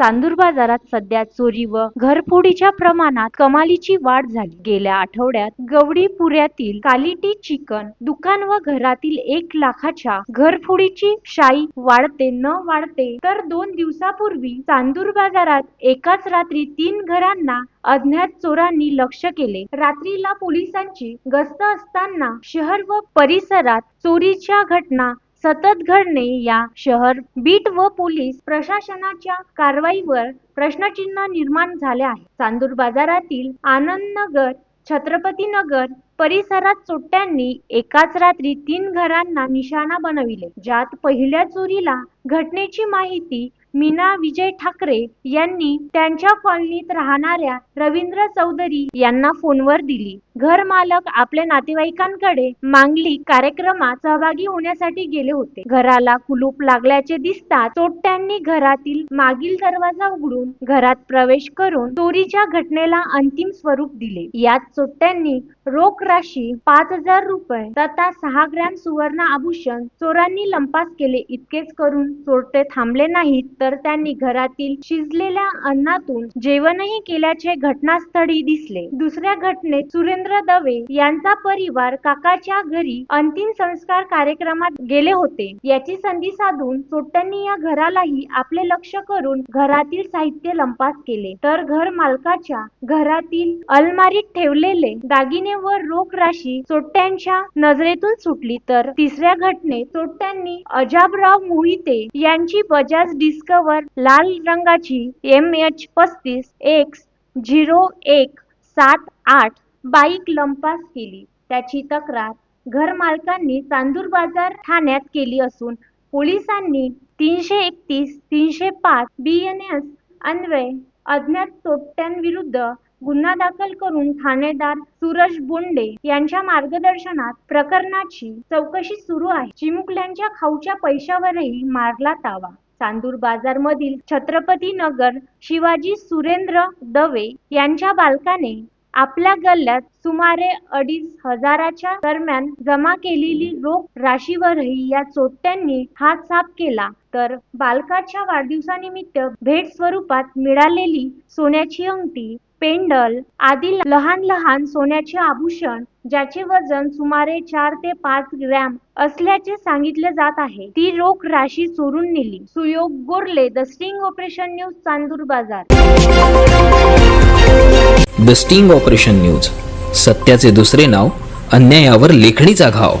चांदूर बाजारात सध्या चोरी व घरफोडीच्या प्रमाणात कमालीची वाढ झाली. गेल्या आठवड्यात गवडीपुऱ्यातील कालिटी चिकन दुकान व घरातील एक लाखाच्या घरफोडीची शाई वाढते न वाढते तर दोन दिवसापूर्वी चांदूर बाजारात एकाच रात्री तीन घरांना अज्ञात चोरांनी लक्ष केले. रात्रीला पोलिसांची गस्त असताना शहर व परिसरात चोरीच्या घटना सतत घडणे या शहर बीट व पोलीस प्रशासनाच्या कारवाईवर प्रश्नचिन्ह निर्माण झाले आहे. चांदूर बाजारातील आनंदनगर छत्रपतीनगर परिसरात चोट्ट्यांनी एकाच रात्री तीन घरांना निशाणा बनविले. ज्यात पहिल्या चोरीला घटनेची माहिती मीना विजय ठाकरे यांनी त्यांच्या कॉलनीत राहणाऱ्या रवींद्र चौधरी यांना फोनवर दिली. घर मालक आपल्या नातेवाईकांकडे मांगली कार्यक्रमात सहभागी होण्यासाठी गेले होते. घराला कुलूप लागल्याचे दिसता चोट्ट्यांनी घरातील मागील दरवाजा उघडून घरात प्रवेश करून चोरीच्या घटनेला अंतिम स्वरूप दिले. यात चोट्ट्यांनी रोख राशी पाच हजार रुपये तथा सहा ग्रॅम सुवर्ण आभूषण चोरांनी लंपास केले. इतकेच करून चोरटे थांबले नाहीत तर त्यांनी घरातील शिजलेल्या अन्नातून जेवणही केल्याचे घटनास्थळी दिसले. दुसऱ्या घटनेत सुरेंद्र दवे यांचा परिवार काकाच्या घरी अंतिम संस्कार कार्यक्रमात गेले होते. याची संधी साधून सोट्यांनी या घरालाही आपले लक्ष करून घरातील साहित्य लंपास केले. तर घर मालकाच्या घरातील अलमारीत ठेवलेले दागिने व रोख राशी चोट्ट्यांच्या नजरेतून सुटली. तर तिसऱ्या घटनेत चोट्ट्यांनी अजाबराव मोहिते यांची बजाज डिस्क वर लाल रंगाची एम एच पस्तीस एक्स झिरो एक सात आठ बाईक लंपास केली. त्याची तक्रार घर मालकांनी चांदूर बाजार ठाण्यात केली असून पोलिसांनी तीनशे एकतीस तीनशे पाच बीएनएस अन्वय अज्ञात चोपट्यांविरुद्ध गुन्हा दाखल करून ठाणेदार सूरज बोंडे यांच्या मार्गदर्शनात प्रकरणाची चौकशी सुरू आहे. चिमुकल्यांच्या खाऊच्या पैशावरही मारला तावा चांदूर बाजार मधील छत्रपती नगर शिवाजी सुरेंद्र दवे यांच्या बालकाने आपल्या गल्ल्यात सुमारे अडीच हजाराच्या दरम्यान जमा केलेली रोख राशीवरही या चोट्यांनी हात साफ केला. तर बालकाच्या वाढदिवसानिमित्त भेट स्वरूपात मिळालेली सोन्याची अंगठी पेंडल आदी लहान लहान सोन्याचे आभूषण ज्याचे वजन सुमारे चार ते पाच ग्रॅम असल्याचे सांगितले जात आहे. ती रोख राशी चोरून नेली. Suyog Gorle the sting operation news Chandur Bazar. The sting operation news सत्याचे दुसरे नाव अन्यायावर लेखणीचा घाव.